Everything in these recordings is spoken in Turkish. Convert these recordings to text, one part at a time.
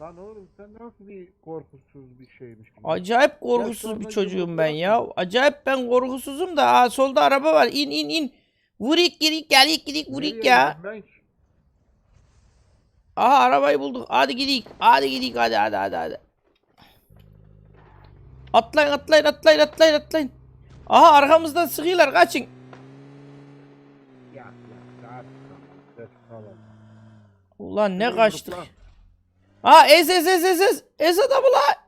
Lan oğlum sen nasıl bir korkusuz bir şeymiş. Acayip korkusuz bir çocuğum ben ya. Acayip ben korkusuzum da aa, solda araba var. İn in in. Vurik girik gelik gidik vurik ya. Ben? Aha arabayı bulduk. Hadi gidik. Hadi gidik hadi hadi hadi hadi. Atlayın atlayın atlayın atlayın atlayın. Aha arkamızdan sıkıyorlar kaçın. Ulan ne kaçtık. Ha ez ez ez ez ez. Ez adamı la.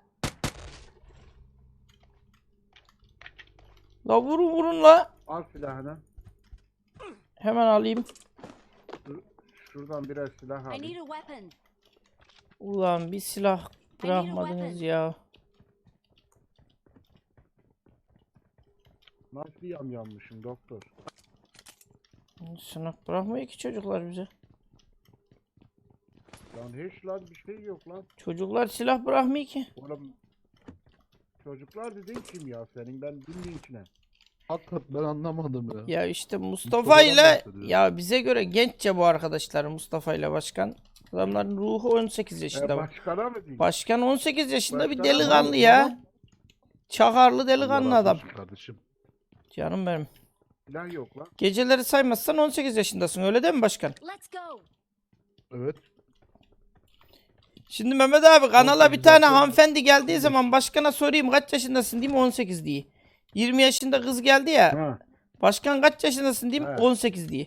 La vurun vurun la. Al silahını. Hemen alayım. Dur, Şuradan birer silah I al. need a weapon. Ulan bir silah bırakmadınız ya. Nasıl yam yanmışım doktor? Silah bırakmıyor ki çocuklar bize. Lan hiç lan bir şey yok lan. Çocuklar silah bırakmıyor ki. Oğlum çocuklar dedin kim ya senin ben bilmiyorum ki ne. Hakikaten ben anlamadım ya. Ya işte Mustafa Mustafa'dan ile bahsediyor. ya bize göre genççe bu arkadaşlar Mustafa ile başkan. Adamların ruhu 18 E, yaşında. başkana mı diyeyim? Başkan 18 yaşında bir Başkan delikanlı ya. Çakarlı Allah delikanlı razı adam. olsun Kardeşim. Canım benim. Silah yok lan. Geceleri saymazsan 18 yaşındasın öyle değil mi başkan? Let's go. Evet. Şimdi Mehmet abi kanala bir 18 tane hanımefendi geldiği zaman başkana sorayım kaç yaşındasın diyeyim 18 diye. 20 yaşında kız geldi ya. Ha. Başkan kaç yaşındasın diyeyim Evet. 18 diye.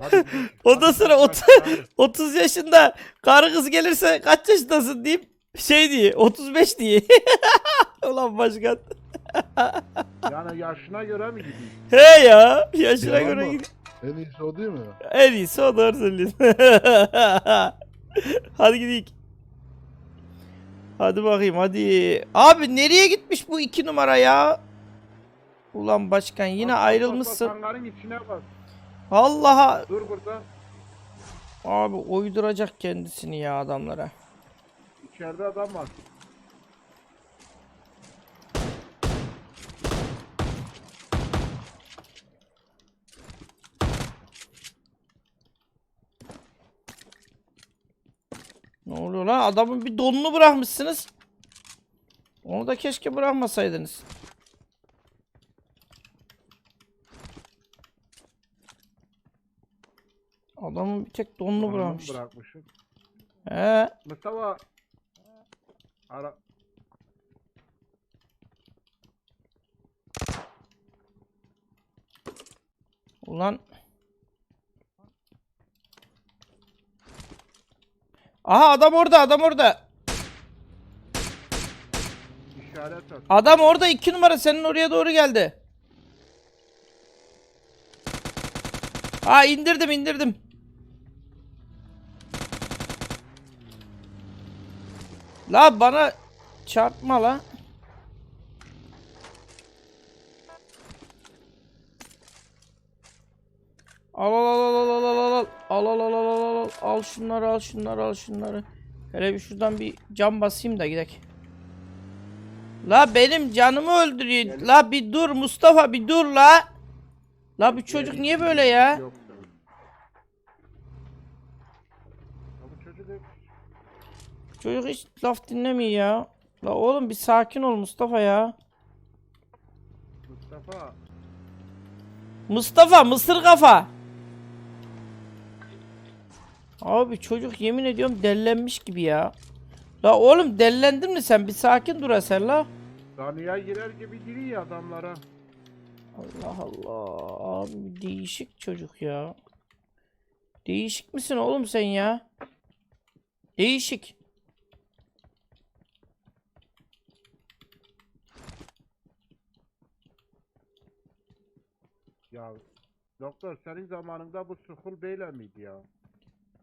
Hadi. Ondan sonra hadi, ot- hadi. 30 yaşında karı kız gelirse kaç yaşındasın diyeyim şey diye 35 diye. Ulan başkan. Yani yaşına göre mi gideyim? He ya yaşına Yalan göre mı? gidiyor. En iyisi o değil mi? En iyisi o doğru söylüyorsun. hadi gidelim. Hadi bakayım hadi. Abi nereye gitmiş bu iki numara ya? Ulan başkan yine Bak, ayrılmışsın. bak, hangarın içine bak. Allah'a Dur burada. abi uyduracak kendisini ya adamlara. İçeride adam var. Oluyor lan? Adamın bir donunu bırakmışsınız. Onu da keşke bırakmasaydınız. Adamın bir tek donunu Onu bırakmış. bırakmışım. He. Mustafa. Ara. Ulan. Aha adam orada adam orada. işaret at. Adam orada iki numara senin oraya doğru geldi. Ha indirdim indirdim. La bana çarpma la. Al al al al al al al al al al al al al al al al şunları al şunları al şunları. Hele bir şuradan bir cam basayım da gidelim. La benim canımı öldürüyor. La bir dur Mustafa bir dur la. La bu çocuk niye böyle ya? Yok Çocuk hiç laf dinlemiyor ya. La oğlum bir sakin ol Mustafa ya. Mustafa. Mustafa mısır kafa. Abi çocuk yemin ediyorum dellenmiş gibi ya. La oğlum dellendin mi sen? Bir sakin dur sen la. Danıya girer gibi giriyor adamlara. Allah Allah. Abi değişik çocuk ya. Değişik misin oğlum sen ya? Değişik. Ya doktor senin zamanında bu Sukul Beyler miydi ya?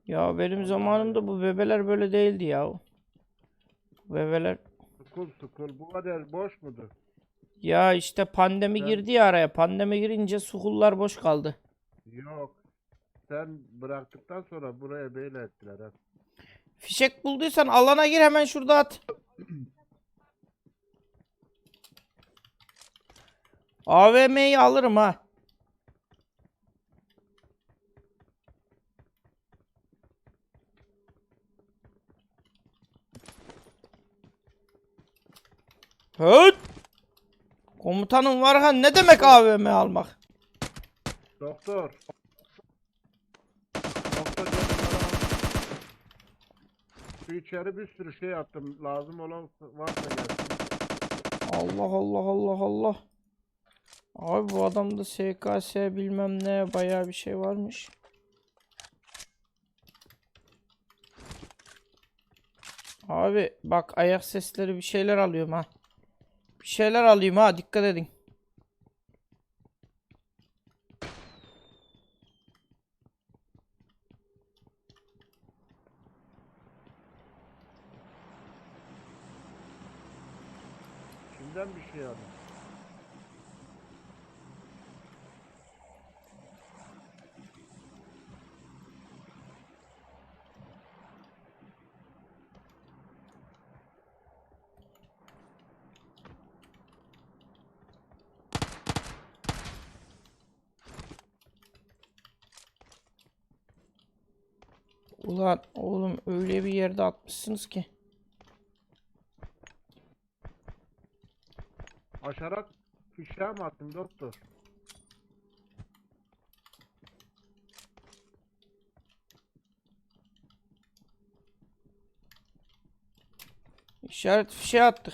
Ya benim zamanımda bu bebeler böyle değildi ya. Bebeler Sukul Sukul bu kadar boş mudur? ya işte pandemi Ben- girdi ya araya. Pandemi girince sukullar boş kaldı. Yok. Sen bıraktıktan sonra buraya böyle ettiler ha. Fişek bulduysan alana gir hemen şurada at. AVM'yi alırım ha. Höt! Komutanım varken ne demek AVM almak? Doktor. Doktor Şu içeri bir sürü şey attım. Lazım olan varsa gelsin. Allah Allah Allah Allah. Abi bu adamda SKS bilmem ne bayağı bir şey varmış. Abi bak ayak sesleri bir şeyler alıyorum ha. Şeyler alayım ha dikkat edin. Kimden bir şey alın? Ulan oğlum öyle bir yerde atmışsınız ki. Aşarak fişeğe mi attın doktor? İşaret fişeği attık.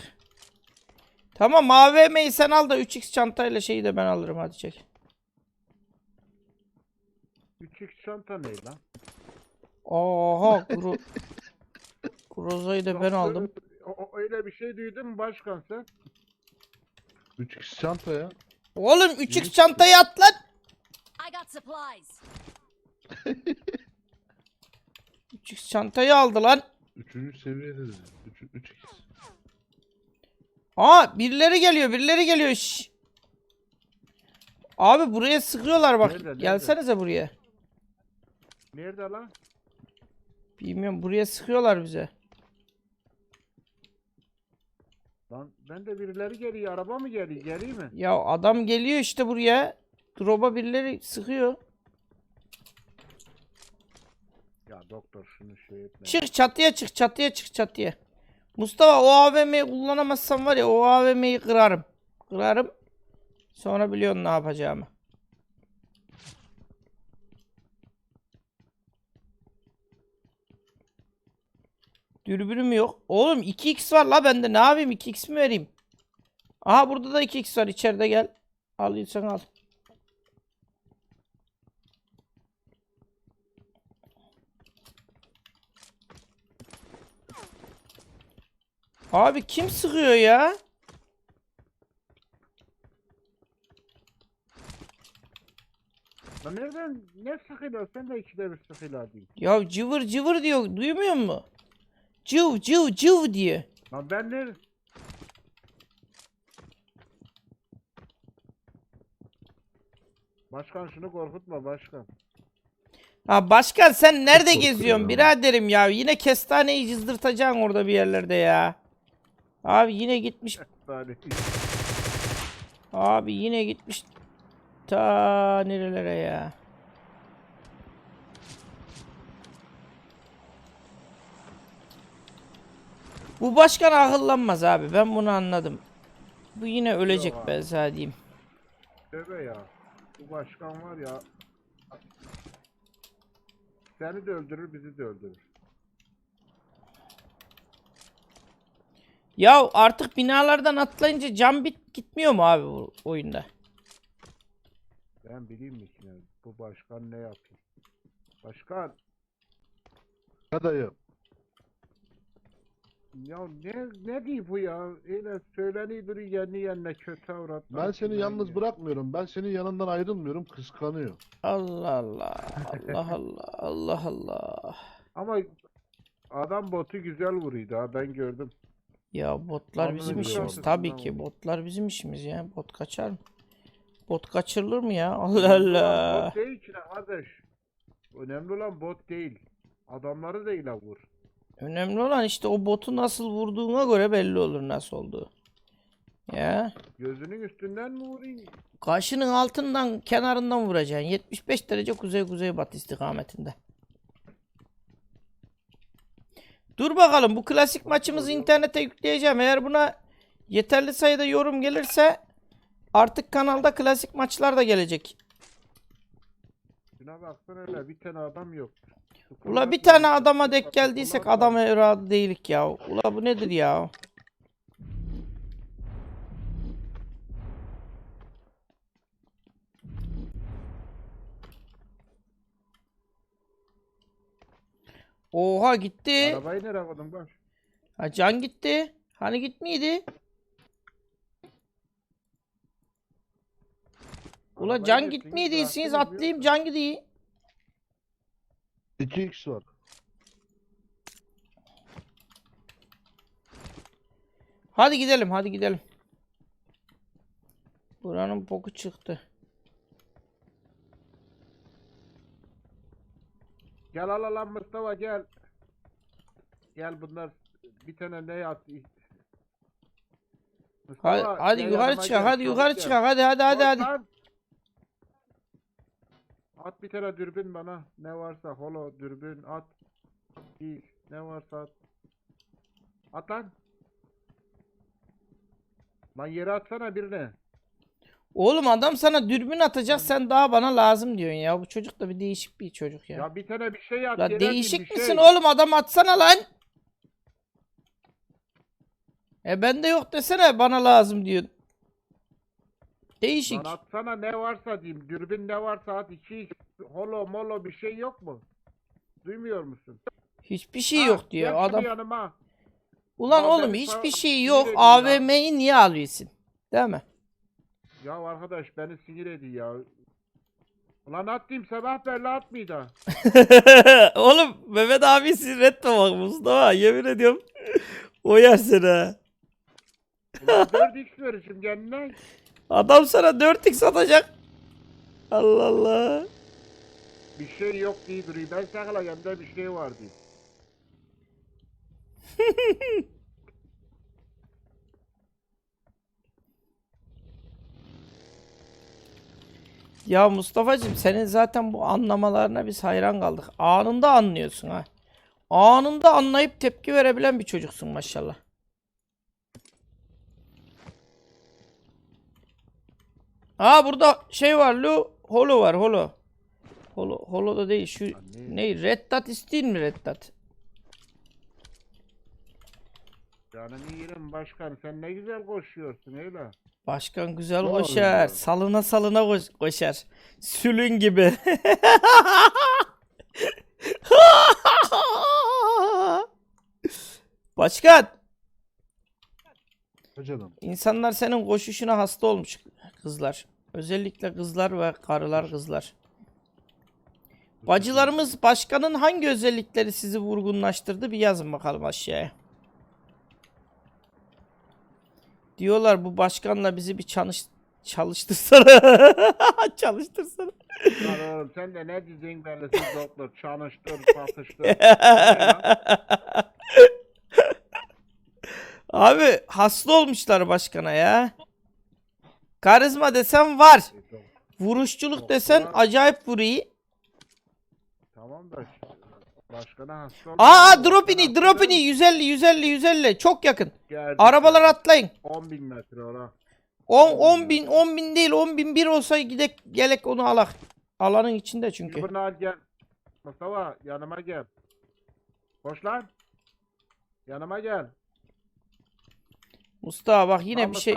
Tamam AVM'yi sen al da 3x çantayla şeyi de ben alırım hadi çek. 3x çanta ne lan? Oha Gro Groza'yı da ben aldım. o- o- öyle bir şey duydun mu başkan sen? 3x çanta ya. Oğlum 3x çantayı at lan. I got supplies. 3x çantayı aldı lan. Üçüncü seviyede dedi. 3, 3x. Aa birileri geliyor birileri geliyor. Şşş. Abi buraya sıkıyorlar bak. Nerede, nerede? Gelsenize buraya. Nerede lan? Bilmiyorum buraya sıkıyorlar bize. Lan ben de birileri geliyor. Araba mı geliyor? Geliyor mi? Ya adam geliyor işte buraya. Drop'a birileri sıkıyor. Ya doktor şunu şey etme. Çık çatıya çık çatıya çık çatıya. Mustafa o AVM'yi kullanamazsam var ya o AVM'yi kırarım. Kırarım. Sonra biliyorsun ne yapacağımı. Dürbünüm yok. Oğlum 2x var la bende. Ne yapayım 2x mi vereyim? Aha burada da 2x var. içeride gel. Alıyorsan al. Abi kim sıkıyor ya? Lan nereden ne sıkıyla? Sen de ikide bir sıkıyla değil. Ya cıvır cıvır diyor. Duymuyor mu? Cıv cıv cıv diye. Lan ben ne? Başkan şunu korkutma başkan. Ha başkan sen nerede korkuyorum geziyorsun biraderim ya? Yine kestaneyi cızdırtacaksın orada bir yerlerde ya. Abi yine gitmiş. Abi yine gitmiş. Ta nerelere ya? Bu başkan akıllanmaz abi. Ben bunu anladım. Bu yine ölecek ben sana diyeyim. Tövbe ya. Bu başkan var ya. Seni de öldürür bizi de öldürür. Ya artık binalardan atlayınca cam bit gitmiyor mu abi bu oyunda? Ben bileyim mi ki ne? Bu başkan ne yapıyor? Başkan Ya dayı. Ya ne ne diyor bu ya? Öyle söyleniyor duruyor yerine kötü avrat. Ben seni yalnız bırakmıyorum. Ben senin yanından ayrılmıyorum. Kıskanıyor. Allah Allah. Allah Allah. Allah Allah. Ama adam botu güzel vuruyordu ha ben gördüm. Ya botlar Vallahi bizim işimiz. Tabii ki botlar bizim işimiz ya. Bot kaçar mı? Bot kaçırılır mı ya? Allah Allah. Bot değil ki kardeş. Önemli olan bot değil. Adamları değil ha vur. Önemli olan işte o botu nasıl vurduğuna göre belli olur nasıl olduğu. Ya. Gözünün üstünden mi vurayım? Kaşının altından kenarından vuracaksın. 75 derece kuzey kuzey batı istikametinde. Dur bakalım bu klasik maçımızı internete yükleyeceğim. Eğer buna Yeterli sayıda yorum gelirse artık kanalda klasik maçlar da gelecek. Şuna baksana öyle bir tane adam yok. Ula bir tane adama denk geldiysek adam evladı değilik ya. Ula bu nedir ya? Oha gitti. Arabayı nereye koydun baş? Ha can gitti. Hani gitmiydi? Ula Arabayı can bıraktınız atlayayım can gidiyor. 2x var. Hadi gidelim hadi gidelim. Buranın boku çıktı. Gel al al lan Mustafa gel. Gel bunlar bir tane ne at. Mustafa, Hadi, hadi yukarı gel, hadi yukarı çıkar hadi hadi hadi Koş hadi. At bir tane dürbün bana. Ne varsa holo dürbün at. Değil. Ne varsa at. At lan. Lan yere atsana birine. Oğlum adam sana dürbün atacak sen daha bana lazım diyorsun ya. Bu çocuk da bir değişik bir çocuk ya. Ya bir tane bir şey at. La yere atayım, değişik bir şey. misin oğlum adam atsana lan. E bende yok desene bana lazım diyorsun. Değişik. Lan atsana ne varsa diyeyim. Dürbün ne varsa at. iki holo molo bir şey yok mu? Duymuyor musun? Hiçbir şey Ha, yok diyor adam. yanıma. Ulan Ya oğlum hiçbir şey sinir yok. AVM'yi niye alıyorsun? Değil mi? Ya arkadaş beni sinir ediyor ya. Ulan at diyeyim sabah belli atmıydı. oğlum Mehmet abi sinretme bak Mustafa yemin ediyorum. o yer seni ha. Ulan 4x vereceğim kendine. Adam sana 4x atacak. Allah Allah. Bir şey yok diye duruyor. Ben sakla kendine bir şey var diye. Ya Mustafa'cığım senin zaten bu anlamalarına biz hayran kaldık. Anında anlıyorsun ha. Anında anlayıp tepki verebilen bir çocuksun maşallah. Aa burada şey var Lu. Holo var holo. Holo, holo da değil şu ne? Red Dot isteyin mi Red Dot? Canını yerim başkan sen ne güzel koşuyorsun öyle. Başkan güzel Ne koşar. oluyor? Salına salına koş- koşar. Sülün gibi. Başkan, Ha canım. insanlar senin koşuşuna hasta olmuş kızlar. Özellikle kızlar ve karılar kızlar. Bacılarımız başkanın hangi özellikleri sizi vurgunlaştırdı bir yazın bakalım aşağıya. Diyorlar bu başkanla bizi bir çalış çalıştırsana. çalıştırsana. Lan sen de ne dizin bellisiz doktor. Çalıştır, patıştır. Abi hasta olmuşlar başkana ya. Karizma desen var. Vuruşçuluk desen acayip vuruyor. tamam da başkana hasta olma. Aa drop ini drop ini 150 150 150 çok yakın. Geldik Arabalar atlayın. 10 bin metre ora. 10 10 bin 10 bin değil 10 bin bir olsa gidek gelek onu alak. Alanın içinde çünkü. Al gel. Mustafa yanıma gel. Koş lan. Yanıma gel. Mustafa bak yine Lan bir şey.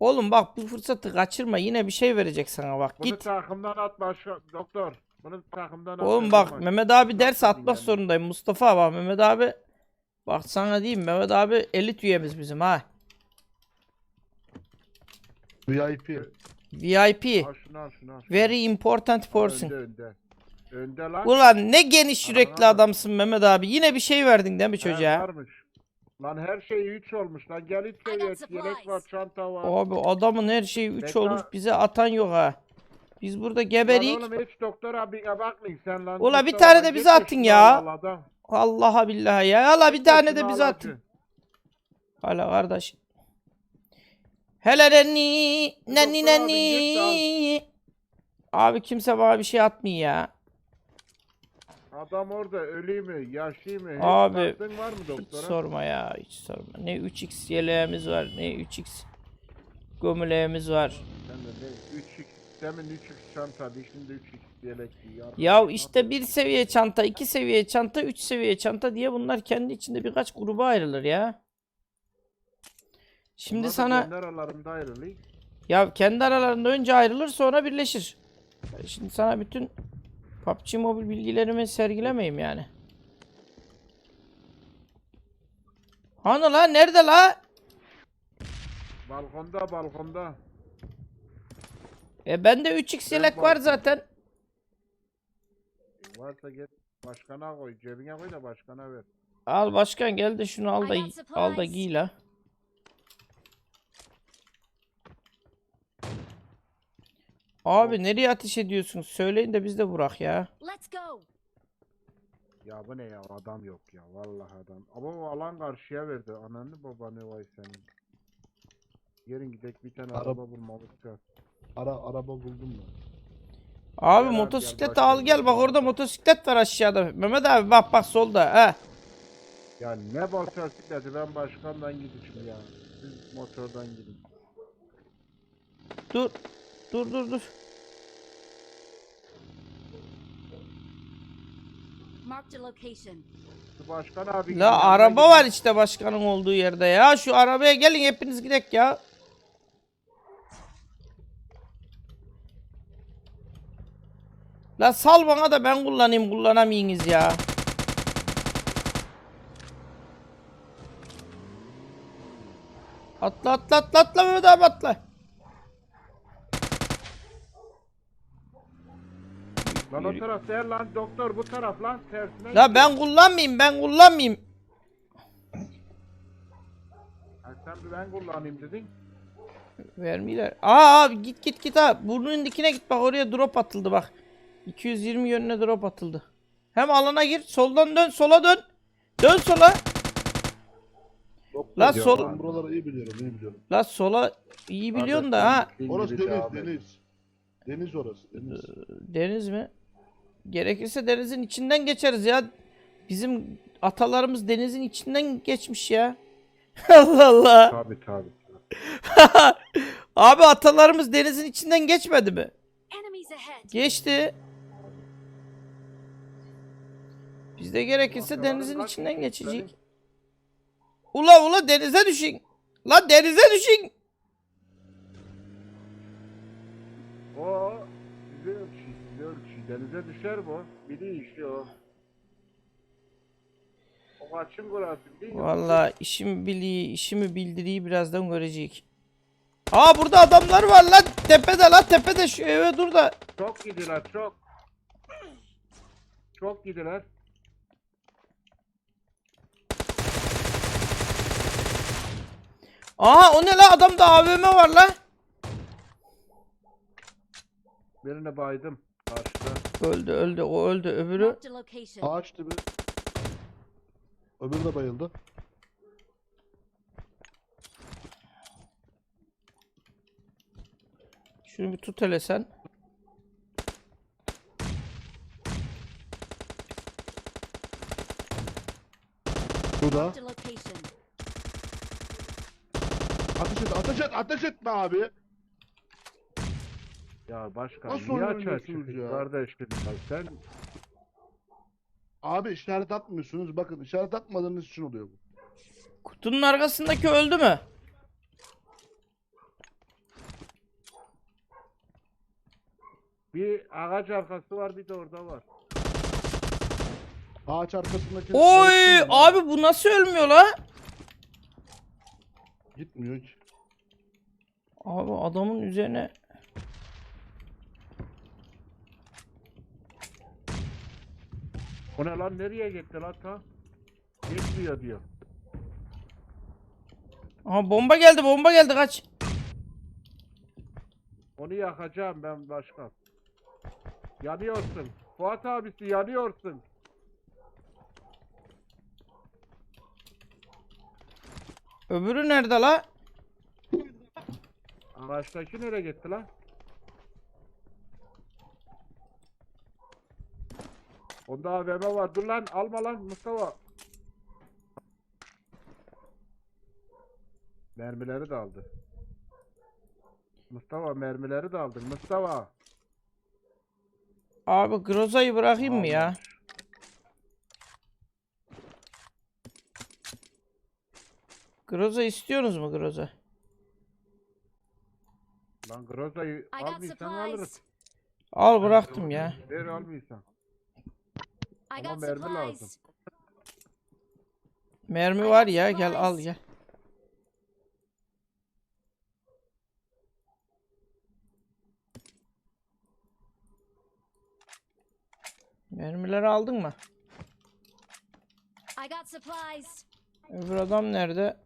Oğlum bak bu fırsatı kaçırma yine bir şey verecek sana bak Bunu git. takımdan at başka doktor. Bunu takımdan at. Oğlum bak Mehmet abi ders atmak yani? zorundayım Mustafa bak Mehmet abi. Bak sana diyeyim Mehmet abi elit üyemiz bizim ha. VIP. VIP. Al şunu al şunu al. şunu. Very important person. Önde önde. Önde lan. Ulan ne geniş yürekli adamsın Mehmet abi. Yine bir şey verdin değil mi He, çocuğa? varmış. Lan her şey 3 olmuş lan. Gel 3 got seviye. supplies. Yelek var, çanta var. Abi adamın her şeyi 3 Bekle. olmuş bize atan yok ha. Biz burada Lan geberik. oğlum hiç doktor abine bakmayın sen lan. Ula bir tane lan, de bize şunu ya. Allah'a billahi ya. Allah bir tane de bize atın. Hala kardeş. Hele nenni nenni Doktor abi, nenni. Abi kimse bana bir şey atmıyor ya. Adam orada ölü mü, yaşlı mı? Abi, baktın var mı Hiç doktora? sorma ya hiç sorma. Ne 3x yeleğimiz var ne 3x gömüleğimiz var. Sen de ne 3x, demin 3x çanta, şimdi 3x yelek. Ya işte bir seviye çanta, iki seviye çanta, üç seviye çanta diye bunlar kendi içinde birkaç gruba ayrılır ya. Şimdi sana aralarında ayrılıyor. ya kendi aralarında önce ayrılır sonra birleşir. Şimdi sana bütün PUBG Mobile bilgilerimi sergilemeyeyim yani. Hani la nerede la? Balkonda, balkonda. E bende 3x Ben yelek var baktım. zaten. E, Varsa git başkana koy, cebine koy da başkana ver. Al başkan gel de şunu al da al da giy la. Abi nereye ateş ediyorsun? Söyleyin de biz de vurak ya. Let's go. Ya bu ne ya adam yok ya vallahi adam. Ama o alan karşıya verdi. Ananı babanı vay senin. Yarın gidek bir tane Araba- araba bulmamız lazım. Ara, araba buldum ben. Abi Gel abi, motosikleti gel al gel bak orada motosiklet var aşağıda. Mehmet abi bak bak solda ha. Ya ne basikleti ben başkandan gideceğim ya. Siz motordan gidin. Dur. Dur dur dur. Başkan abi. La araba var işte başkanın olduğu yerde ya. Şu arabaya gelin hepiniz gidek ya. La sal bana da ben kullanayım kullanamayınız ya. Atla atla atla atla Mehmet abi atla. Lan o taraf değil lan doktor bu taraf lan tersine. La ben kullanmayayım ben kullanmayayım. Ha, sen bir ben kullanayım dedin. Vermiyorlar. Aa abi git git git ha. Burnunun dikine git bak oraya drop atıldı bak. 220 yönüne drop atıldı. Hem alana gir soldan dön sola dön. Dön sola. La sol- Ben buraları iyi biliyorum, iyi biliyorum. La sola iyi biliyorsun da ha. Orası deniz, deniz. Deniz orası, deniz. Deniz mi? Gerekirse denizin içinden geçeriz ya. Bizim atalarımız denizin içinden geçmiş ya. Allah Allah. Tabi tabi. Abi atalarımız denizin içinden geçmedi mi? Geçti. Biz de gerekirse denizin içinden geçecek. Ula ula denize düşün. La denize düşün. O sizi ölçü, sizi ölçü. Denize düşer bu. Biri işi o. O kaçın kurası değil mi? Vallahi işim biliği, işimi bildiriyi birazdan görecek. Aa burada adamlar var lan. Tepede lan tepede şu eve dur da. Çok gidiler çok. Çok gidiler. Aha o ne la adamda AVM var la. Birine baydım. Öldü öldü o öldü öbürü. Marked a location. Ağaç dibi. Öbürü de bayıldı. Şunu bir tut hele sen. Bu da. Marked a location. Ateş et, ateş et, ateş etme abi. Ya başkan Nasıl niye açığa oynuyorsunuz ya? kardeşim ya sen Abi işaret atmıyorsunuz. Bakın işaret atmadığınız için oluyor bu. Kutunun arkasındaki öldü mü? bir ağaç arkası var bir de orada var. Ağaç arkasındaki... Oy mı? abi bu nasıl ölmüyor la? Gitmiyor ki. Abi adamın üzerine O ne lan nereye gitti lan ta? Gitmiyor diyor. Aha bomba geldi bomba geldi kaç. Onu yakacağım ben başkan. Yanıyorsun. Fuat abisi yanıyorsun. Öbürü nerede la? Ağaçtaki nereye gitti lan? Onda AVM var. Dur lan alma lan Mustafa. Mermileri de aldı. Mustafa mermileri de aldın. Mustafa. Abi Groza'yı bırakayım mı ya? Groza istiyorsunuz mu Groza? Lan Groza'yı almıyorsan alırız. Al bıraktım ya. Ver almıyorsan. I Ama got mermi lazım. supplies. Mermi var ya gel al gel. Mermileri aldın mı? I got supplies. Öbür adam nerede?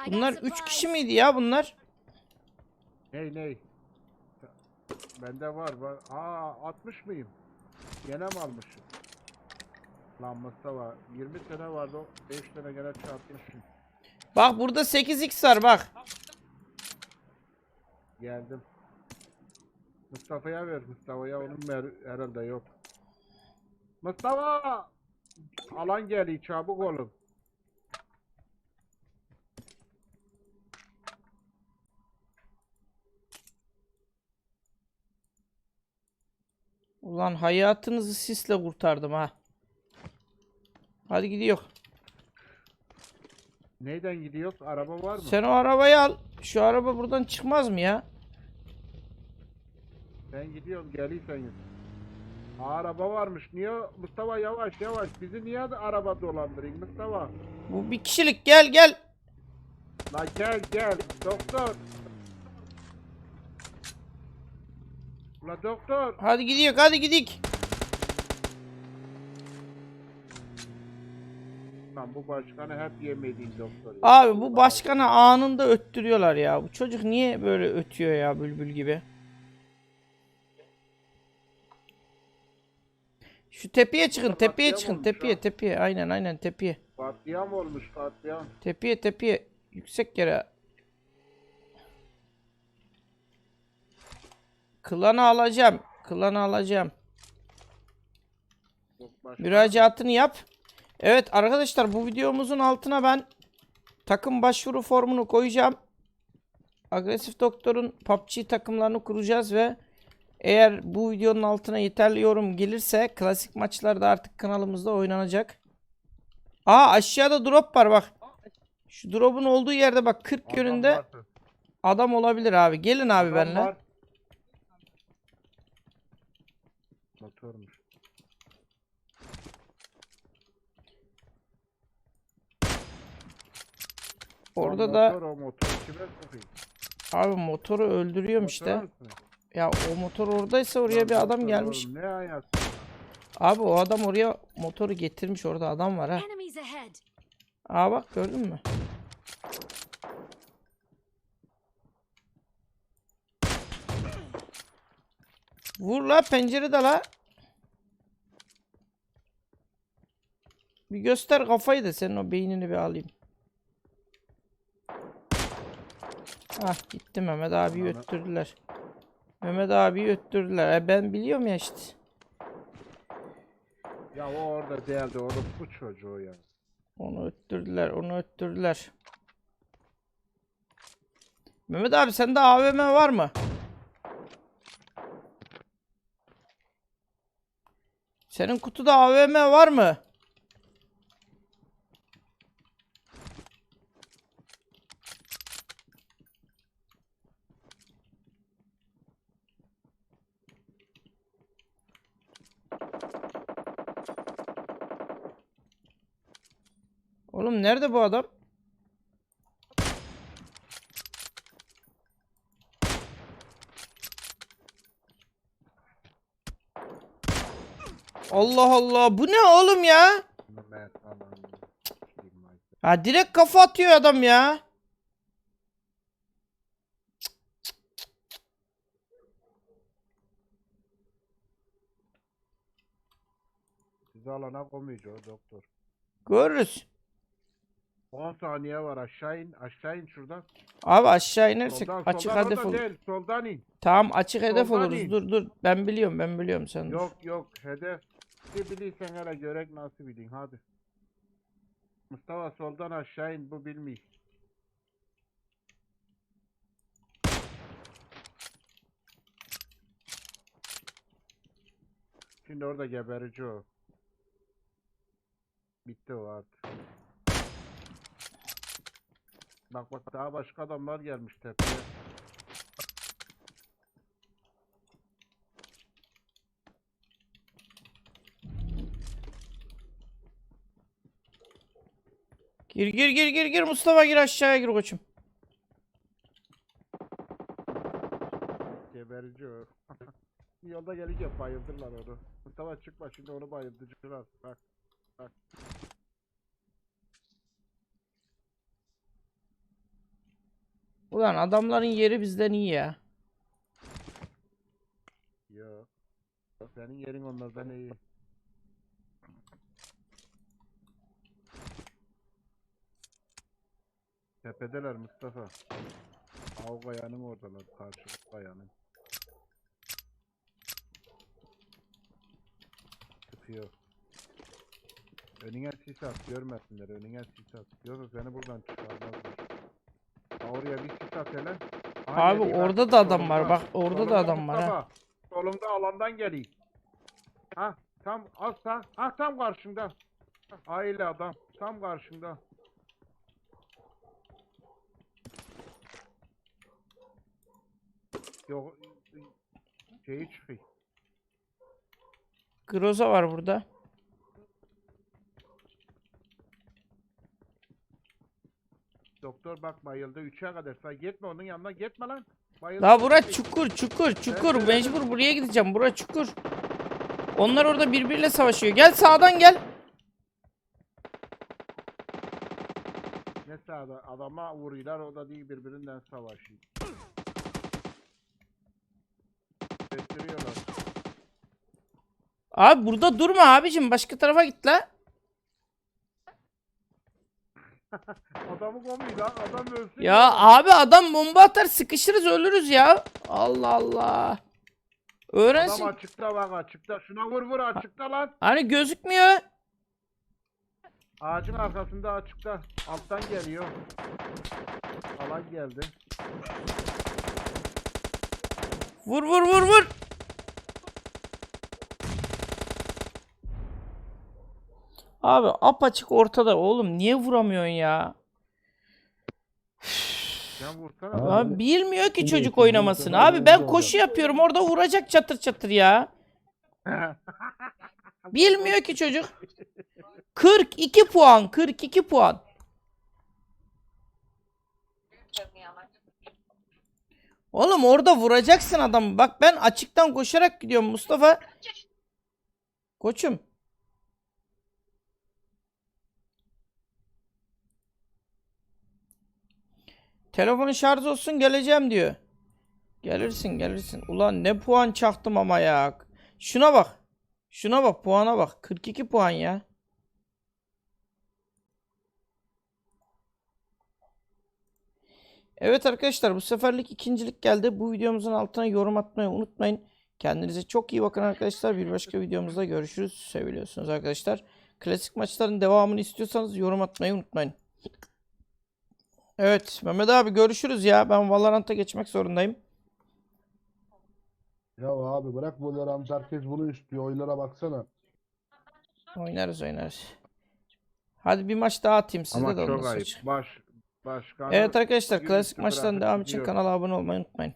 I got Bunlar 3 supplies. kişi miydi ya bunlar? Ney ney? Bende var var. Aa 60 mıyım? Gene mi almışım? Lan Mustafa 20 tane vardı 5 tane gene çarpmışım. Bak burada 8x var bak. Geldim. Mustafa'ya ver Mustafa'ya onun mer- herhalde yok. Mustafa! Alan geliyor çabuk olun. Ulan hayatınızı sisle kurtardım ha. Hadi gidiyor. Neyden gidiyoruz? Araba var mı? Sen o arabayı al. Şu araba buradan çıkmaz mı ya? Ben gidiyorum. Aa, araba varmış. Niye Mustafa yavaş yavaş bizi niye araba dolandırayım Mustafa? Bu bir kişilik gel gel. La gel gel doktor. La doktor. Hadi gidiyor hadi gidik. Lan bu başkanı hep yemediğin doktor. ya. Abi bu başkanı anında öttürüyorlar ya. Bu çocuk niye böyle ötüyor ya bülbül gibi? Şu tepeye çıkın, tepeye çıkın, tepeye, tepeye. Aynen, aynen tepeye. Katliam olmuş katliam. Tepeye, tepeye. Yüksek yere. Klanı alacağım. Klanı alacağım. Başka- Müracaatını yap. Evet arkadaşlar bu videomuzun altına ben takım başvuru formunu koyacağım. Agresif Doktor'un PUBG takımlarını kuracağız ve eğer bu videonun altına yeterli yorum gelirse klasik maçlarda artık kanalımızda oynanacak. Aa aşağıda drop var bak. Şu drop'un olduğu yerde bak 40 Adam yönünde var. adam olabilir abi. Gelin abi Adam benimle. var. Motormuş. Orada Lan da motor, o motor kime sokayım? abi motoru öldürüyorum Motor işte. mısın? Ya o motor oradaysa oraya Lan bir adam gelmiş. oğlum, Ne? Abi o adam oraya motoru getirmiş orada adam var ha. Enemies ahead. Aa bak gördün mü? Vur la pencerede la. Bir göster kafayı da senin o beynini bir alayım. Ah gitti Mehmet abi öttürdüler. Mehmet abi öttürdüler. E ben biliyorum ya işte. Ya o orada değildi. Orada bu çocuğu ya. Onu öttürdüler, onu öttürdüler. Mehmet abi sende AVM var mı? Senin kutuda AVM var mı? Oğlum nerede bu adam? Allah Allah bu ne oğlum ya? Ha direkt kafa atıyor adam ya. Sizi alana koymayacak o doktor. Görürüz. 10 saniye var aşağı in. Aşağı in şuradan. Abi aşağı inersek Soldan, açık soldan hedef olur. değil. Soldan in. Tamam açık hedef Soldan oluruz. in. Dur dur. Ben biliyorum ben biliyorum sen dur. Yok yok hedef. Bir bilirsen hele görek nasıl bilin hadi. Mustafa soldan aşağı in bu bilmiyor. Şimdi orada geberici o. Bitti o artık. Bak bak daha başka adamlar gelmiş tepeye. Gir gir gir gir gir Mustafa gir aşağıya gir koçum. Geberici o. Yolda gelince bayıldılar onu. Mustafa çıkma şimdi onu bayıldıcılar. Bak. Ulan adamların yeri bizden iyi ya. Yok. Senin yerin onlardan iyi. Tepedeler Mustafa. Av kayanın oradalar. Karşı kayanın. Çıkıyor. Önüne sis at görmesinler. Önüne sis at. Yoksa seni buradan çıkarmazlar. Ha, Oraya bir sis at hele. Abi bak, orada da adam var, bak, orada da adam var, ha. Solunda alandan geliyor. Ha tam sağ. Ha tam karşında. Aile adam. Tam karşında. Yok şeyi çıkıyor. Groza var burada. Doktor bak bayıldı. Üçe kadar say. Gitme onun yanına gitme lan. Bayıldı. La bura çukur çukur çukur mecbur buraya gideceğim bura çukur. Onlar orada birbiriyle savaşıyor. Gel sağdan gel. Ne sağda adama vuruyorlar o da değil birbirinden savaşıyor. Gösteriyorlar. Abi burada durma abicim başka tarafa git la. Adamı komuyor lan adam ölsün. Ya abi adam bomba atar sıkışırız ölürüz ya. Allah Allah. Adam Öğrensin. açıkta bak açıkta. Şuna vur vur açıkta lan. Hani gözükmüyor. Ağacın arkasında açıkta. Alttan geliyor. Alan geldi. Vur vur vur vur. Abi apaçık ortada oğlum niye vuramıyorsun ya? Sen vursana. Abi. Abi bilmiyor ki çocuk oynamasını. Abi ben koşu yapıyorum orada vuracak çatır çatır ya. Bilmiyor ki çocuk. 42 puan 42 puan. Oğlum orada vuracaksın adamı. Bak ben açıktan koşarak gidiyorum Mustafa. Koçum. Telefon şarj olsun geleceğim diyor. Gelirsin gelirsin. Ulan ne puan çaktım ama ya. Şuna bak. Şuna bak puana bak. 42 puan ya. Evet arkadaşlar bu seferlik ikincilik geldi. Bu videomuzun altına yorum atmayı unutmayın. Kendinize çok iyi bakın arkadaşlar. Bir başka videomuzda görüşürüz. Seviliyorsunuz arkadaşlar. Klasik maçların devamını istiyorsanız yorum atmayı unutmayın. Evet Mehmet abi görüşürüz ya. Ben Valorant'a geçmek zorundayım. Ya abi bırak Valorant herkes bunu istiyor. Oylara baksana. Oynarız oynarız. Hadi bir maç daha atayım size Ama de çok ayıp. Baş, başkanı Evet arkadaşlar klasik atıp devamı için kanala abone olmayı unutmayın.